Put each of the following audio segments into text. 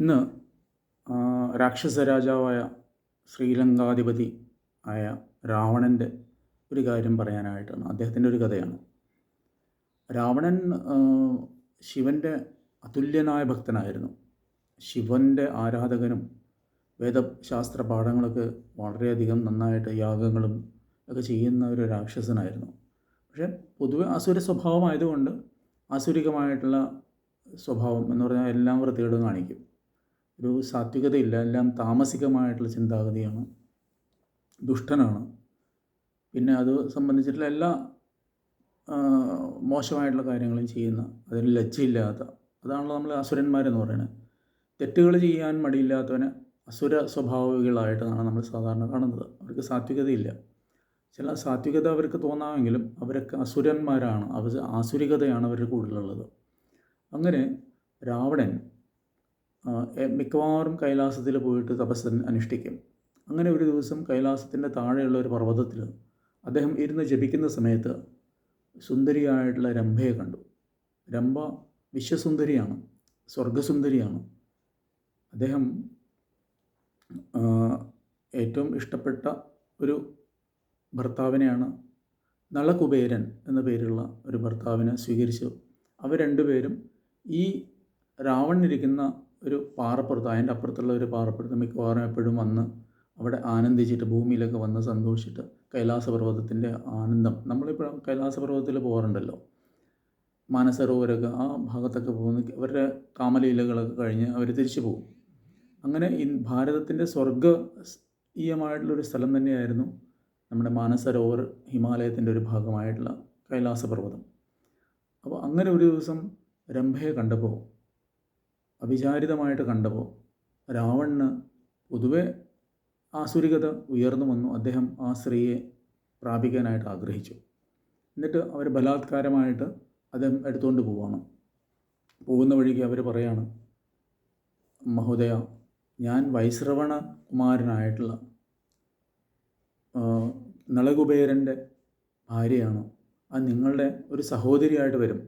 ഇന്ന് രാക്ഷസ രാജാവായ ശ്രീലങ്കാധിപതി ആയ രാവണന്റെ ഒരു കാര്യം പറയാനായിട്ടാണ്. അദ്ദേഹത്തിന്റെ ഒരു കഥയാണ്. രാവണൻ ശിവന്റെ അതുല്യനായ ഭക്തനായിരുന്നു. ശിവന്റെ ആരാധകനും വേദശാസ്ത്ര പാഠങ്ങളൊക്കെ വളരെയധികം നന്നായിട്ട് യാഗങ്ങളും ഒക്കെ ചെയ്യുന്ന ഒരു രാക്ഷസനായിരുന്നു. പക്ഷേ പൊതുവെ അസുര സ്വഭാവമായതുകൊണ്ട് ആസുരികമായിട്ടുള്ള സ്വഭാവം എന്ന് പറഞ്ഞാൽ എല്ലാം വൃത്തികേടും കാണിക്കും. ഒരു സാത്വികതയില്ല. എല്ലാം താമസികമായിട്ടുള്ള ചിന്താഗതിയാണ്. ദുഷ്ടനാണ്. പിന്നെ അത് സംബന്ധിച്ചിട്ടുള്ള എല്ലാ മോശമായിട്ടുള്ള കാര്യങ്ങളും ചെയ്യുന്ന അതിന് ലജ്ജയില്ലാത്ത അതാണല്ലോ നമ്മൾ അസുരന്മാരെന്ന് പറയുന്നത് തെറ്റുകൾ ചെയ്യാൻ മടിയില്ലാത്തവനെ അസുര സ്വഭാവികളായിട്ടാണ് നമ്മൾ സാധാരണ കാണുന്നത്. അവർക്ക് സാത്വികതയില്ല. ചില സാത്വികത അവർക്ക് തോന്നാമെങ്കിലും അവരൊക്കെ അസുരന്മാരാണ്. അവർ ആസുരികതയാണ് അവരുടെ കൂടുതലുള്ളത്. അങ്ങനെ രാവണൻ മിക്കവാറും കൈലാസത്തിൽ പോയിട്ട് തപസ് അനുഷ്ഠിക്കും. അങ്ങനെ ഒരു ദിവസം കൈലാസത്തിന്റെ താഴെയുള്ള ഒരു പർവതത്തിൽ അദ്ദേഹം ഇരുന്ന് ജപിക്കുന്ന സമയത്ത് സുന്ദരിയായിട്ടുള്ള രംഭയെ കണ്ടു. രംഭ വിശ്വസുന്ദരിയാണ് സ്വർഗസുന്ദരിയാണ് അദ്ദേഹം ഏറ്റവും ഇഷ്ടപ്പെട്ട ഒരു ഭർത്താവിനെയാണ് നളകുബേരൻ എന്ന പേരുള്ള ഒരു ഭർത്താവിനെ സ്വീകരിച്ചു. അവർ രണ്ടുപേരും ഈ രാവണനിരിക്കുന്ന ഒരു പാറപ്പുറത്ത് അതിന്റെ അപ്പുറത്തുള്ള ഒരു പാറപ്പുറത്ത് മിക്കവാറും എപ്പോഴും വന്ന് അവിടെ ആനന്ദിച്ചിട്ട് ഭൂമിയിലൊക്കെ വന്ന് സന്തോഷിച്ചിട്ട് കൈലാസപർവതത്തിന്റെ ആനന്ദം. നമ്മളിപ്പോൾ കൈലാസപർവതത്തിൽ പോകാറുണ്ടല്ലോ. മാനസരോവരൊക്കെ ആ ഭാഗത്തൊക്കെ പോകുന്ന അവരുടെ കാമലീലകളൊക്കെ കഴിഞ്ഞ് അവർ തിരിച്ചു പോകും. അങ്ങനെ ഈ ഭാരതത്തിന്റെ സ്വർഗീയമായിട്ടുള്ളൊരു സ്ഥലം തന്നെയായിരുന്നു നമ്മുടെ മാനസരോവർ ഹിമാലയത്തിന്റെ ഒരു ഭാഗമായിട്ടുള്ള കൈലാസപർവതം. അപ്പോൾ അങ്ങനെ ഒരു ദിവസം രംഭയെ കണ്ടപ്പോൾ അവിചാരിതമായിട്ട് കണ്ടപ്പോൾ രാവണന് പൊതുവെ ആസുരികത ഉയർന്നു വന്നു. അദ്ദേഹം ആ സ്ത്രീയെ പ്രാപിക്കാനായിട്ട് ആഗ്രഹിച്ചു. എന്നിട്ട് അവർ ബലാത്കാരമായിട്ട് അദ്ദേഹം എടുത്തുകൊണ്ട് പോവാണ്. പോകുന്ന വഴിക്ക് അവർ പറയാണ് മഹോദയ ഞാൻ വൈശ്രവണ കുമാരനായിട്ടുള്ള നളകുബേരന്റെ ഭാര്യയാണ്. അത് നിങ്ങളുടെ ഒരു സഹോദരിയായിട്ട് വരും.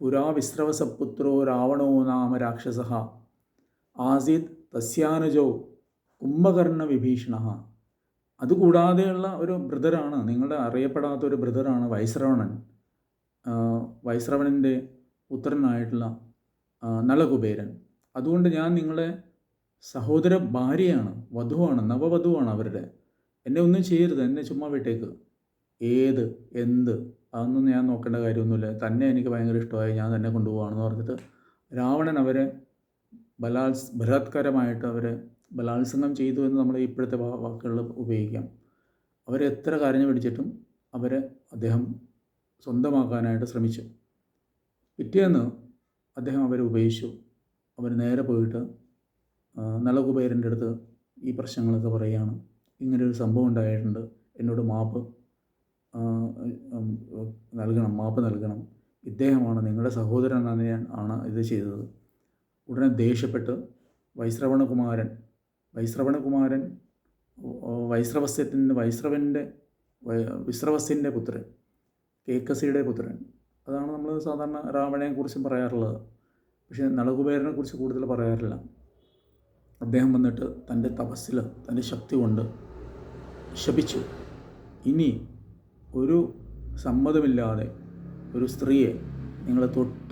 പുരാ വിശ്രവസപുത്രോ രാവണോ നാമ രാക്ഷസ. ആസീത് തസ്യാനുജോ കുംഭകർണ വിഭീഷണ. അതുകൂടാതെയുള്ള ഒരു ബ്രദറാണ് നിങ്ങളുടെ അറിയപ്പെടാത്ത ഒരു ബ്രദറാണ് വൈശ്രവണൻ. വൈശ്രവണന്റെ പുത്രനായിട്ടുള്ള നളകുബേരൻ. അതുകൊണ്ട് ഞാൻ നിങ്ങളെ സഹോദര ഭാര്യയാണ് വധുവാണ് നവവധുവാണ് അവരുടെ. എന്നെ ഒന്നും ചെയ്യരുത് എന്നെ ചുമ്മാ വിട്ടേക്ക്. ഏത് എന്ത് അതൊന്നും ഞാൻ നോക്കേണ്ട കാര്യമൊന്നുമില്ല. തന്നെ എനിക്ക് ഭയങ്കര ഇഷ്ടമായി. ഞാൻ തന്നെ കൊണ്ടുപോകാണെന്ന് പറഞ്ഞിട്ട് രാവണൻ അവരെ ബലാത്സ് ബലാത്കാരമായിട്ട് അവരെ ബലാത്സംഗം ചെയ്തു എന്ന് നമ്മൾ ഇപ്പോഴത്തെ വാക്കുകൾ ഉപയോഗിക്കാം. അവരെ എത്ര കരഞ്ഞു പിടിച്ചിട്ടും അവരെ അദ്ദേഹം സ്വന്തമാക്കാനായിട്ട് ശ്രമിച്ചു. പിറ്റേന്ന് അദ്ദേഹം അവരെ ഉപേക്ഷിച്ചു. അവർ നേരെ പോയിട്ട് നളകുബേരന്റെ അടുത്ത് ഈ പ്രശ്നങ്ങളൊക്കെ പറയുകയാണ്. ഇങ്ങനൊരു സംഭവം ഉണ്ടായിട്ടുണ്ട്. എന്നോട് മാപ്പ് നൽകണം മാപ്പ് നൽകണം. ഇദ്ദേഹമാണ് നിങ്ങളുടെ സഹോദരൻ ആണ് ഇത് ചെയ്തത്. ഉടനെ ദേഷ്യപ്പെട്ട് വൈശ്രവണകുമാരൻ വൈശ്രവണകുമാരൻ വൈശ്രവസ്യത്തിന്റെ വൈശ്രവന്റെ വിശ്രവസ്യന്റെ പുത്രൻ കേക്കസിയുടെ പുത്രൻ. അതാണ് നമ്മൾ സാധാരണ രാവണയെക്കുറിച്ചും പറയാറുള്ളത്. പക്ഷേ നളകുബേരനെ കുറിച്ച് കൂടുതൽ പറയാറില്ല. അദ്ദേഹം വന്നിട്ട് തന്റെ തപസ്സിൽ തന്റെ ശക്തി കൊണ്ട് ശപിച്ചു. ഇനി ഒരു സമ്മതമില്ലാതെ ഒരു സ്ത്രീയെ നിങ്ങൾ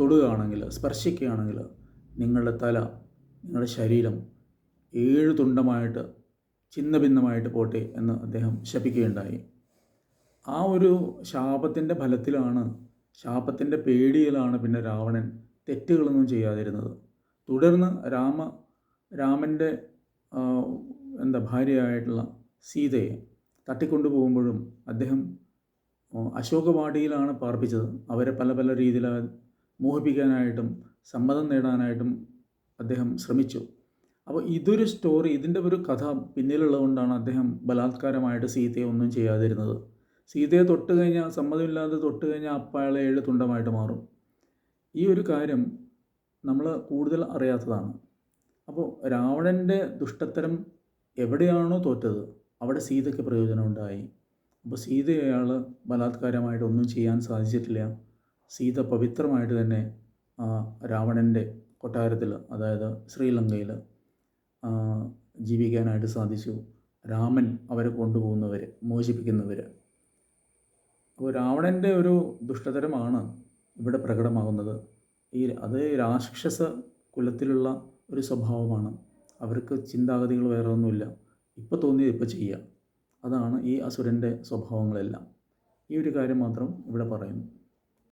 തൊടുകയാണെങ്കിൽ സ്പർശിക്കുകയാണെങ്കിൽ നിങ്ങളുടെ തല നിങ്ങളുടെ ശരീരം ഏഴ് തുണ്ടമായിട്ട് ചിന്ന ഭിന്നമായിട്ട് പോട്ടെ എന്ന് അദ്ദേഹം ശപിക്കുകയുണ്ടായി. ആ ഒരു ശാപത്തിന്റെ ഫലത്തിലാണ് ശാപത്തിന്റെ പേടിയിലാണ് പിന്നെ രാവണൻ തെറ്റുകളൊന്നും ചെയ്യാതിരുന്നത്. തുടർന്ന് രാമ രാമന്റെ എന്താ ഭാര്യയായിട്ടുള്ള സീതയെ തട്ടിക്കൊണ്ടു പോകുമ്പോഴും അദ്ദേഹം അശോകവാടിയിലാണ് പാർപ്പിച്ചത്. അവരെ പല പല രീതിയിൽ മോഹിപ്പിക്കാനായിട്ടും സമ്മതം നേടാനായിട്ടും അദ്ദേഹം ശ്രമിച്ചു. അപ്പോൾ ഇതൊരു സ്റ്റോറി ഇതിന്റെ ഒരു കഥ പിന്നിലുള്ളതുകൊണ്ടാണ് അദ്ദേഹം ബലാത്കാരമായിട്ട് സീതയെ ഒന്നും ചെയ്യാതിരുന്നത്. സീതയെ തൊട്ട് കഴിഞ്ഞാൽ സമ്മതമില്ലാതെ തൊട്ട് കഴിഞ്ഞാൽ അപ്പയാളെ ഏഴ് തുണ്ടമായിട്ട് മാറും. ഈ ഒരു കാര്യം നമ്മൾ കൂടുതൽ അറിയാത്തതാണ്. അപ്പോൾ രാവണന്റെ ദുഷ്ടത്തരം എവിടെയാണോ തോറ്റത് അവിടെ സീതയ്ക്ക് പ്രയോജനമുണ്ടായി. അപ്പോൾ സീത അയാൾ ബലാത്കാരമായിട്ടൊന്നും ചെയ്യാൻ സാധിച്ചിട്ടില്ല. സീത പവിത്രമായിട്ട് തന്നെ ആ രാവണന്റെ കൊട്ടാരത്തിൽ അതായത് ശ്രീലങ്കയിൽ ജീവിക്കാനായിട്ട് സാധിച്ചു. രാമൻ അവരെ കൊണ്ടുപോകുന്നവർ മോചിപ്പിക്കുന്നവർ അപ്പോൾ രാവണന്റെ ഒരു ദുഷ്ടതരമാണ് ഇവിടെ പ്രകടമാകുന്നത്. ഈ അത് രാക്ഷസ കുലത്തിലുള്ള ഒരു സ്വഭാവമാണ്. അവർക്ക് ചിന്താഗതികൾ വേറെ ഒന്നുമില്ല ഇപ്പോൾ തോന്നിയത് ഇപ്പോൾ ചെയ്യുക അതാണ് ഈ അസുരന്റെ സ്വഭാവങ്ങളെല്ലാം. ഈ ഒരു കാര്യം മാത്രം ഇവിടെ പറയുന്നു.